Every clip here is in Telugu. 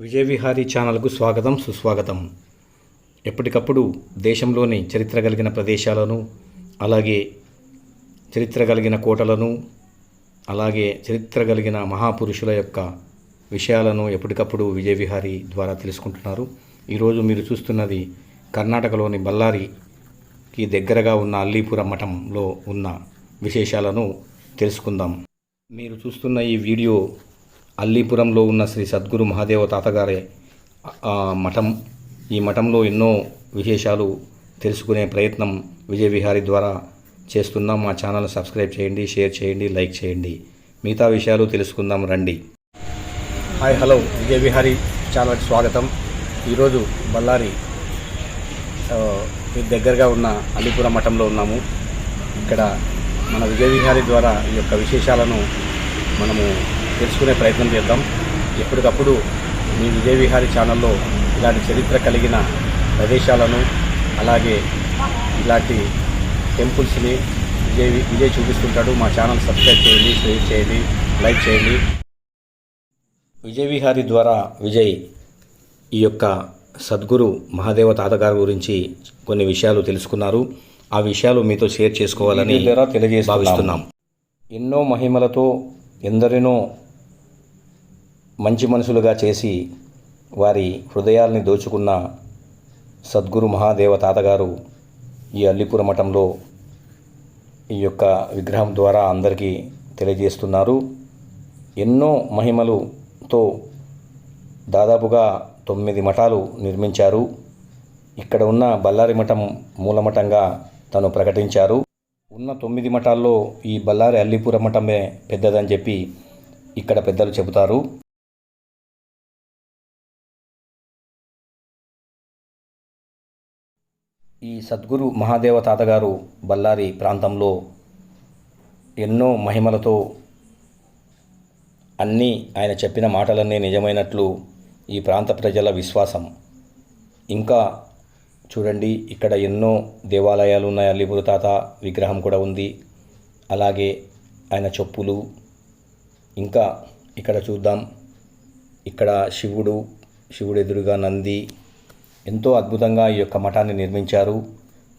విజయవిహారీ ఛానల్కు స్వాగతం సుస్వాగతం. ఎప్పటికప్పుడు దేశంలోని చరిత్ర కలిగిన ప్రదేశాలను అలాగే చరిత్ర కలిగిన కోటలను అలాగే చరిత్ర కలిగిన మహాపురుషుల యొక్క విషయాలను ఎప్పటికప్పుడు విజయవిహారీ ద్వారా తెలుసుకుంటున్నారు. ఈరోజు మీరు చూస్తున్నది కర్ణాటకలోని బళ్ళారికి దగ్గరగా ఉన్న అల్లీపురం మఠంలో ఉన్న విశేషాలను తెలుసుకుందాం. మీరు చూస్తున్న ఈ వీడియో అల్లీపురంలో ఉన్న శ్రీ సద్గురు మహాదేవ తాతగారి మఠం ఈ మఠంలో ఎన్నో విశేషాలు తెలుసుకునే ప్రయత్నం విజయవిహారి ద్వారా చేస్తున్నాం. మా ఛానల్ సబ్స్క్రైబ్ చేయండి షేర్ చేయండి లైక్ చేయండి. మిగతా విషయాలు తెలుసుకుందాం. రండి. Hi hello. విజయవిహారి ఛానల్కి స్వాగతం. ఈరోజు బళ్ళారి మీ మీకు దగ్గరగా ఉన్న అలీపురం మఠంలో ఉన్నాము. ఇక్కడ మన విజయవిహారి ద్వారా ఈ యొక్క విశేషాలను మనము తెలుసుకునే ప్రయత్నం చేద్దాం. ఎప్పటికప్పుడు మీ విజయ విహారీ ఛానల్లో ఇలాంటి చరిత్ర కలిగిన ప్రదేశాలను అలాగే ఇలాంటి టెంపుల్స్ని విజయ్ విజయ్ చూపిస్తుంటాడు. మా ఛానల్ సబ్స్క్రైబ్ చేయండి షేర్ చేయండి లైక్ చేయండి. విజయ్ విహారీ ద్వారా విజయ్ ఈ యొక్క సద్గురు మహాదేవ తాతగారి గురించి కొన్ని విషయాలు తెలుసుకున్నారు. ఆ విషయాలు మీతో షేర్ చేసుకోవాలని తెలియజేస్తున్నాం. ఎన్నో మహిమలతో ఎందరినో మంచి మనుషులుగా చేసి వారి హృదయాల్ని దోచుకున్న సద్గురు మహాదేవ తాతగారు ఈ అల్లిపుర మఠంలో ఈ యొక్క విగ్రహం ద్వారా అందరికీ తెలియజేస్తున్నారు. ఎన్నో మహిమలుతో దాదాపుగా తొమ్మిది మఠాలు నిర్మించారు. ఇక్కడ ఉన్న బళ్ళారి మఠం మూలమఠంగా తను ప్రకటించారు. ఉన్న తొమ్మిది మఠాల్లో ఈ బళ్ళారి అల్లిపుర మఠమే పెద్దదని చెప్పి ఇక్కడ పెద్దలు చెబుతారు. ఈ సద్గురు మహాదేవ తాతగారు బళ్ళారి ప్రాంతంలో ఎన్నో మహిమలతో అన్నీ ఆయన చెప్పిన మాటలన్నీ నిజమైనట్లు ఈ ప్రాంత ప్రజల విశ్వాసం. ఇంకా చూడండి ఇక్కడ ఎన్నో దేవాలయాలు ఉన్నాయి. అల్లిపురు తాత విగ్రహం కూడా ఉంది. అలాగే ఆయన చెప్పులు. ఇంకా ఇక్కడ చూద్దాం. ఇక్కడ శివుడు శివుడు ఎదురుగా నంది ఎంతో అద్భుతంగా ఈ యొక్క మఠాన్ని నిర్మించారు.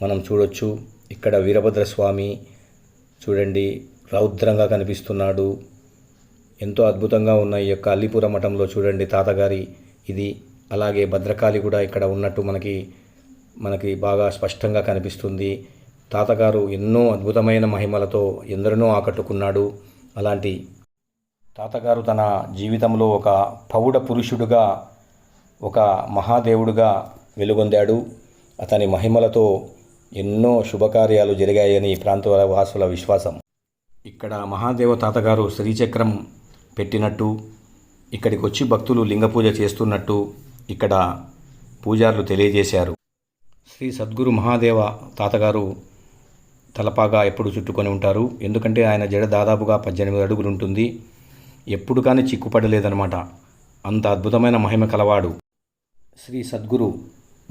మనం చూడొచ్చు ఇక్కడ వీరభద్రస్వామి చూడండి రౌద్రంగా కనిపిస్తున్నాడు. ఎంతో అద్భుతంగా ఉన్న ఈ యొక్క అల్లిపుర మఠంలో చూడండి తాతగారి ఇది. అలాగే భద్రకాళి కూడా ఇక్కడ ఉన్నట్టు మనకి మనకి బాగా స్పష్టంగా కనిపిస్తుంది. తాతగారు ఎన్నో అద్భుతమైన మహిమలతో ఎందరినో ఆకట్టుకున్నాడు. అలాంటి తాతగారు తన జీవితంలో ఒక పౌడ పురుషుడుగా ఒక మహాదేవుడుగా వెలుగొందాడు. అతని మహిమలతో ఎన్నో శుభకార్యాలు జరిగాయని ఈ ప్రాంత వాసుల విశ్వాసం. ఇక్కడ మహాదేవ తాతగారు శ్రీచక్రం పెట్టినట్టు ఇక్కడికి వచ్చి భక్తులు లింగ పూజ చేస్తున్నట్టు ఇక్కడ పూజారులు తెలియజేశారు. శ్రీ సద్గురు మహాదేవ తాతగారు తలపాగా ఎప్పుడు చుట్టుకొని ఉంటారు? ఎందుకంటే ఆయన జడ దాదాపుగా పద్దెనిమిది అడుగులు ఉంటుంది ఎప్పుడు కానీ చిక్కుపడలేదనమాట అంత అద్భుతమైన మహిమ కలవాడు. శ్రీ సద్గురు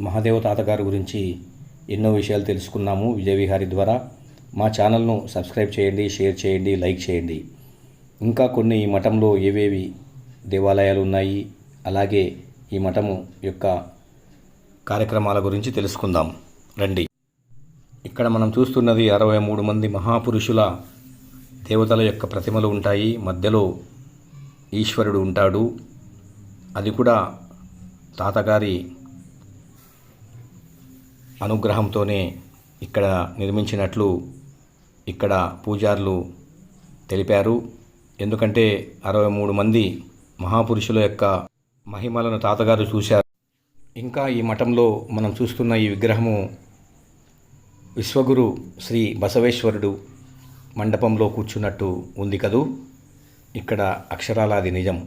మహాదేవ తాతగారి గురించి ఎన్నో విషయాలు తెలుసుకున్నాము విజయవిహారి ద్వారా. మా ఛానల్ను సబ్స్క్రైబ్ చేయండి షేర్ చేయండి లైక్ చేయండి. ఇంకా కొన్ని ఈ మఠంలో ఏవేవి దేవాలయాలు ఉన్నాయి? అలాగే ఈ మఠము యొక్క కార్యక్రమాల గురించి తెలుసుకుందాం. రండి. ఇక్కడ మనం చూస్తున్నది అరవై మూడు మంది మహాపురుషుల దేవతల యొక్క ప్రతిమలు ఉంటాయి. మధ్యలో ఈశ్వరుడు ఉంటాడు. అది కూడా తాతగారి అనుగ్రహంతోనే ఇక్కడ నిర్మించినట్లు ఇక్కడ పూజారులు తెలిపారు. ఎందుకంటే అరవై మూడు మంది మహాపురుషుల యొక్క మహిమలను తాతగారు చూశారు. ఇంకా ఈ మఠంలో మనం చూస్తున్న ఈ విగ్రహము విశ్వగురు శ్రీ బసవేశ్వరుడు మండపంలో కూర్చున్నట్టు ఉంది కదూ? ఇక్కడ అక్షరాలాది నిజం.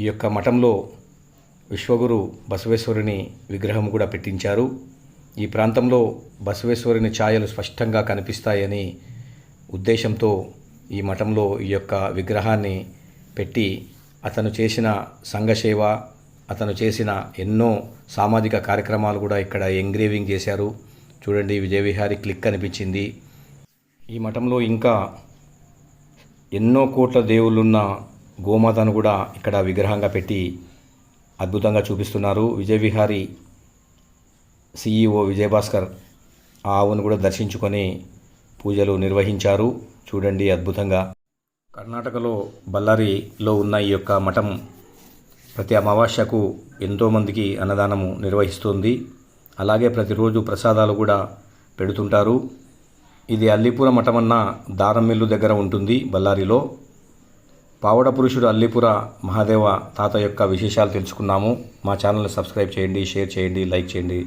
ఈ యొక్క మఠంలో విశ్వగురు బసవేశ్వరుని విగ్రహం కూడా పెట్టించారు. ఈ ప్రాంతంలో బసవేశ్వరుని ఛాయలు స్పష్టంగా కనిపిస్తాయని ఉద్దేశంతో ఈ మఠంలో ఈ యొక్క విగ్రహాన్ని పెట్టి అతను చేసిన సంఘసేవ అతను చేసిన ఎన్నో సామాజిక కార్యక్రమాలు కూడా ఇక్కడ ఎంగ్రేవింగ్ చేశారు. చూడండి విజయవిహారి క్లిక్ అనిపించింది. ఈ మఠంలో ఇంకా ఎన్నో కోట్ల దేవుళ్ళున్న గోమాతను కూడా ఇక్కడ విగ్రహంగా పెట్టి అద్భుతంగా చూపిస్తున్నారు. విజయవిహారి సిఈఓ విజయభాస్కర్ ఆ ఆవును కూడా దర్శించుకొని పూజలు నిర్వహించారు. చూడండి అద్భుతంగా. కర్ణాటకలో బళ్ళారిలో ఉన్న ఈ యొక్క మఠం ప్రతి అమావాస్యకు ఎంతోమందికి అన్నదానము నిర్వహిస్తుంది. అలాగే ప్రతిరోజు ప్రసాదాలు కూడా పెడుతుంటారు. ఇది అల్లిపుర మఠం అన్న దారం దగ్గర ఉంటుంది బళ్ళారిలో. పావడ పురుషుడు అల్లిపుర మహాదేవ తాత యొక్క విశేషాలు తెలుసుకున్నాము. మా ఛానల్ని సబ్స్క్రైబ్ చేయండి షేర్ చేయండి లైక్ చేయండి.